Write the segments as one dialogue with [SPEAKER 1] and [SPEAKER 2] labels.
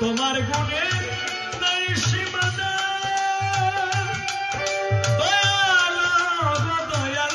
[SPEAKER 1] তোমার গুণের নাই সীমানা। দয়াল গো দয়াল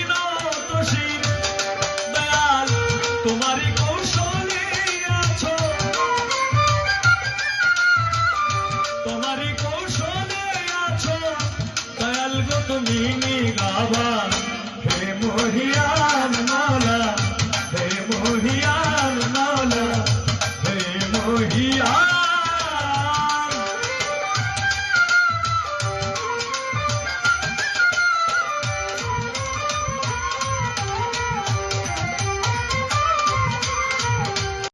[SPEAKER 1] তুমি গাবা হে মহিয়ান মালা হে মহিয়ান মালা হে মহিয়ান